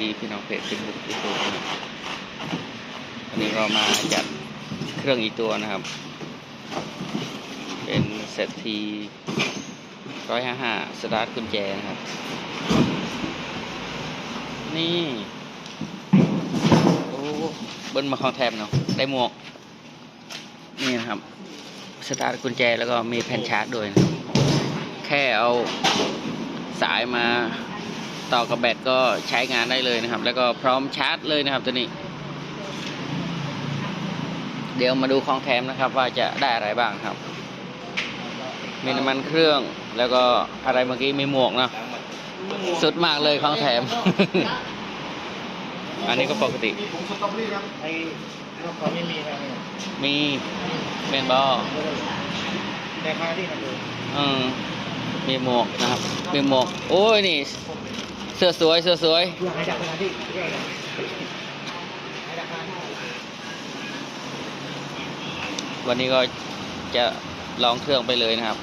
ดีพี่น้องเพจซิมบุกอีตัวนะอันนี้เรามาจัดเครื่องอีตัวนะครับ เป็นเซตทีร้อยห้าห้าสตาร์ทกุญแจนะครับ นี่ โอ้เบิ้ลมาคองแทมเนาะได้หมวก นี่นะครับ สตาร์ทกุญแจแล้วก็มีแผ่นชาร์จด้วยนะแค่เอาสายมา ต่อกับแบตก็ใช้งานได้เลยนะครับ แล้วก็พร้อมชาร์จเลยนะครับตัวนี้ เดี๋ยวมาดูของแถมนะครับ ว่าจะได้อะไรบ้างครับ มีน้ำมันเครื่องแล้วก็อะไรเมื่อกี้มีหมวกเนาะสุดมากเลยของแถม อันนี้ก็ปกติ มีผงสตรอเบอรี่ครับไอ้รถเขาไม่มีครับเนี่ยมีเมนบอแต่ค่าที่นะดูอืมมีหมวกนะครับ มีหมวก โอ้ยนี่ เสื้อสวยเสื้อสวยเพื่อให้ดักค่าที่เพื่อให้ดักค่าที่วันนี้ก็จะลองเครื่องไปเลยนะครับ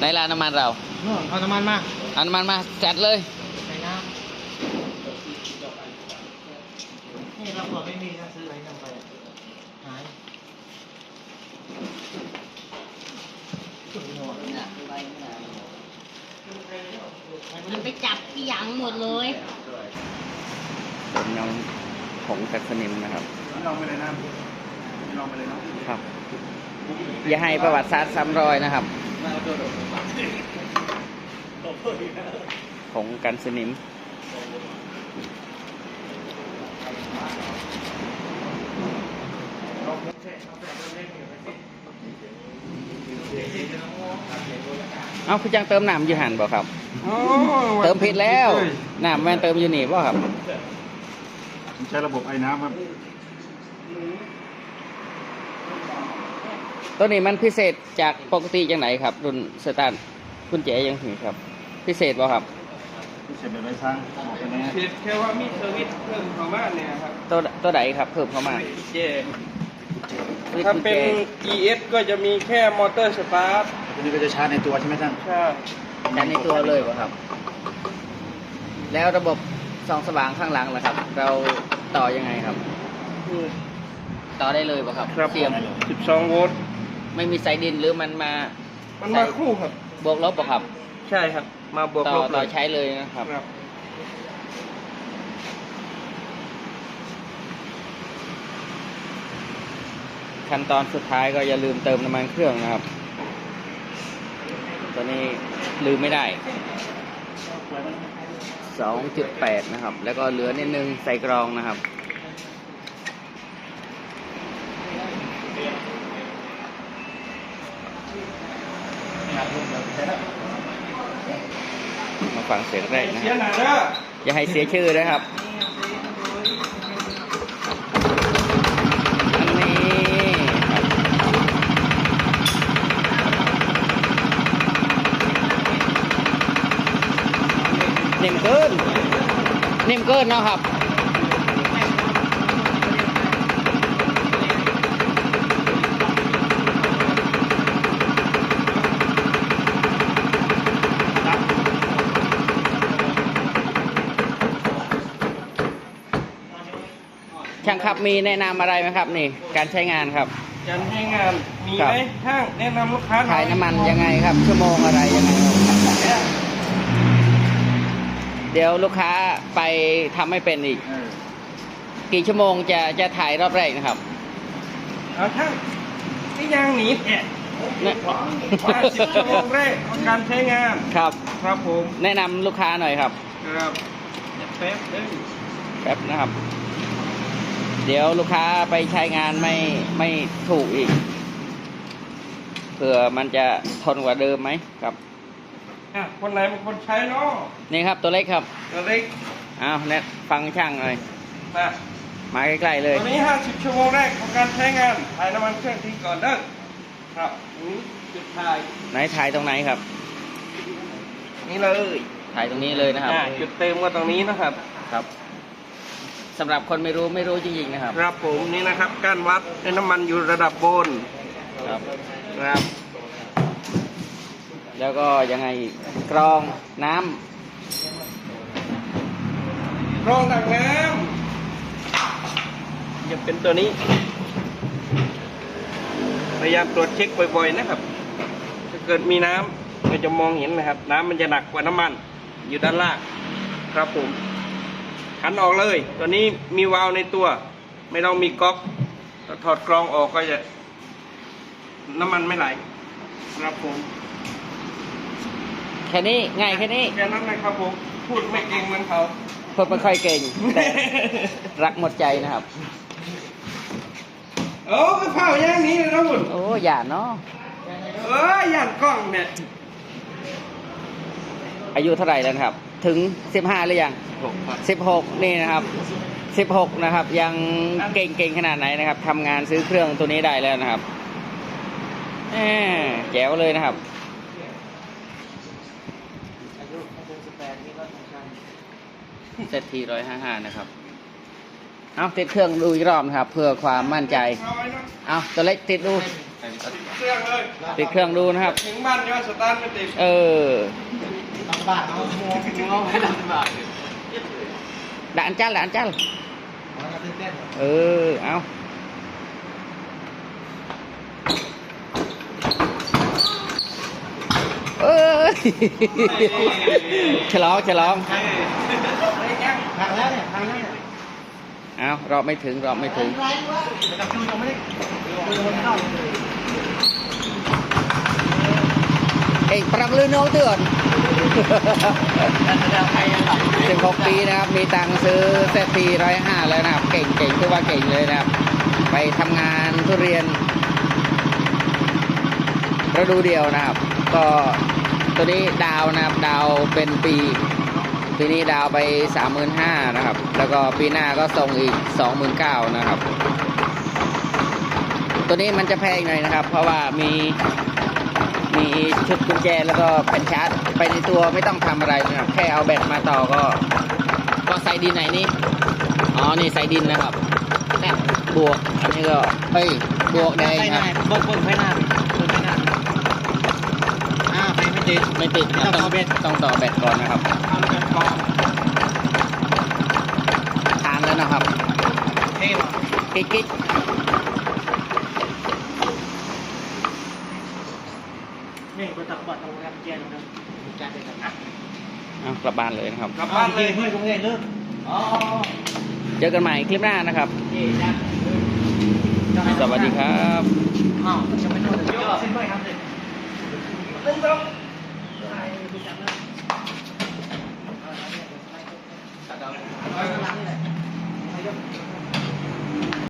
ในร้านน้ำมันเรานู่นเอาน้ำมันมาเอาน้ำมันมาจัดเลย ใส่น้ำนี่เราบอกไม่มีนะซื้ออะไรนำไปหาย มันไปจับที่ หยังหมดเลยเป็นน้องผงกัดสนิมนะครับลองไปเลยนะลองไปเลยเนาะครับ อย่าให้ประวัติศาสตร์ซ้ำรอยนะครับผงกันสนิมเอาคุณจังเติมน้ำอยู่หันบ่ครับ เติมผิดแล้วน้ำแม่นเติมอยู่นี่บ่ครับใช้ระบบไอ้น้ำครับ ตัวนี้มันพิเศษจากปกติจังไหนครับ รุ่นสตาร์ทกุญแจยังถึงครับ พิเศษบ่ครับเสร็จแบบไรสร้างบอกไปนะผิดแค่ว่ามีเซอร์วิสเพิ่มเข้ามาเนี่ยครับตัวตัวไหนครับ เพิ่มเข้ามาเจถ้าเป็น ES ก็จะมีแค่มอเตอร์สตาร์ททีนี้ก็จะชาร์จในตัวใช่ไหมท่านใช่ แค่ในตัวเลยบ่ครับ แล้วระบบส่องสว่างข้างหลังล่ะครับ เราต่อยังไงครับ นี่ต่อได้เลยบ่ครับครับเสียบ12โวลต์ไม่มีสายดินหรือมันมามันมาคู่ครับ บวกลบบ่ครับ ใช่ครับ มาบวกต่อลบเลต่อยใช้เลยนะครับ ครับ ขั้นตอนสุดท้ายก็อย่าลืมเติมน้ำมันเครื่องนะครับตัวนี้ ลืมไม่ได้ 2.8 นะครับ แล้วก็เหลือนิดนึงใส่กรองนะครับ มาฟังเสียงแรกนะครับ อย่าให้เสียชื่อนะครับ อันนี้ครับนิ่มเกิน นิ่มเกินเนาะครับช่างครับมีแนะนำอะไรไหมครับนี่ การใช้งานครับการให้งานมีครับไหมห้างแนะนำลูกค้าหน่ถ่าอยยน้ำมันยังไงครับ ชั่วโมงอะไรยังไงครับ เดี๋ยวลูกค้าไปทำไม่เป็นอีกกี่ชั่วโมงจะจะถ่ายรอบแรกนะครับ เอาช่างนี่ยางหนีแอะเนี่ยว่าสิบชั่วโมงแรกของการใช้งานครับ ครับผมแนะนำลูกค้าหน่อยครับ ครับเดี๋ยวแป๊บเด้อแป๊บนะครับ เดี๋ยวลูกค้าไปใช้งานไม่ไม่ถูกอีก เผื่อมันจะทนกว่าเดิมไหมครับ อะคนไหนเป็นคนใช้เนาะนี่ครับตัวเล็กครับตัวเล็กอ้าวเน็ตฟังช่างหน่อยนะมาใกล้ๆเลยตัวนี้ 50 ชั่วโมงแรกของการใช้งานถ่ายน้ำมันเครื่องทิ้งก่อนเด้อครับอันนี้จุดถ่ายไหนถ่ายตรงไหนครับ นี่เลยถ่ายตรงนี้เลยนะครับ อ่าจุดเติมก็ตรงนี้นะครับ ครับสำหรับคนไม่รู้ไม่รู้จริงๆนะครับ ครับผมนี่นะครับการวัดในน้ำมันอยู่ระดับบนครับ ครับ แล้วก็ยังไงอีกกรองน้ำรองถังน้ำจะเป็นตัวนี้พยายามตรวจเช็คบ่อยๆนะครับ ถ้าเกิดมีน้ำเราจะมองเห็นนะครับ น้ำมันจะหนักกว่าน้ำมัน อยู่ด้านล่างครับผมขันออกเลย ตัวนี้มีวาล์วในตัว ไม่ต้องมีก๊อกถ้าถอดกรองออกก็จะ น้ำมันไม่ไหลครับผม แค่นี้ง่ายแค่นี้แค่นั้นนะครับผมพูดไม่เก่งเหมือนเขาพูดไม่ค่อยเก่งแต่รักหมดใจนะครับโอ้ก็เผาอย่างนี้เลยนะคุณโอ้อย่าเนาะเอ้ยย่านกล้องเนี่ยอายุเท่าไหร่แล้วนะครับ ถึงสิบห้าหรือยังหกครับสิบหกนี่นะครับสิบหกนะครับ ยังเก่งเก่งขนาดไหนนะครับทำงานซื้อเครื่องตัวนี้ได้แล้วนะครับแหมแจ๋วเลยนะครับ อายุไม่เกินสิบแปดนี่ก็สำคัญ เซตทีร้อยห้าห้านะครับ เอาติดเครื่องดูอีกรอบนะครับ เพื่อความมั่นใจ เอาไว้นะเอาตัวเล็กติดดู เครื่องเลยติดเครื่องดูนะครับ ถึงบ้านยอดสตาร์ทไม่ติดเออลำบากเอาหมวกหมวกให้ลำบากด่านจันด่านจันมันก็ตื่นเต้นเออ เอาเอ้ยฉลองฉลองพังแล้วเนี่ยพังแล้วเนี่ย เอารอบไม่ถึงรอบไม่ถึงไม่ต้องจูนยังไม่ได้จูนคนเข้าเอกปรับลื่นโน้ตเตือนสิบหกปีนะครับ มีตังค์ซื้อเซตทีร้อยห้าแล้วนะครับ เก่งเก่งคือว่าเก่งเลยนะครับ ไปทำงานทุเรียนฤดูเดียวนะครับ ก็ตัวนี้ดาวนะครับ ดาวเป็นปี ปีนี้ดาวไปสามหมื่นห้านะครับ แล้วก็ปีหน้าก็ส่งอีกสองหมื่นเก้านะครับ ตัวนี้มันจะแพงหน่อยนะครับ เพราะว่ามีมีชุดกุญแจแล้วก็แผ่นชาร์จไปในตัวไม่ต้องทำอะไรนะครับ แค่เอาแบตมาต่อก็ ก็ใส่ดินไหนนี่อ๋อนี่ใส่ดินนะครับแน่บวกอันนี้ก็เฮ้ยบวกแดงครับเบิ้งเบิ้งไฟหน้าเบิ้งไฟหน้าอ่าไฟไม่ ติดไม่ติดครับต้องต่อองต่อแบตก่อนนะครับเอาแบตกอนทามแล้วนะครับเท่หรอกิ๊กก๊กนี่ไปตักบาตรตักนเจีนนะจานเด็ดนะเอากลับบ้านเลยนะครับกลับบ้านเลยเพื่อนตรงนี้เลิกอ๋อเจอกันใหม่คลิปหน้านะครับ สวัสดีครับอ้าจะไม่โดนเยอะเส้นด้วยครับเส้นตรง Thank you.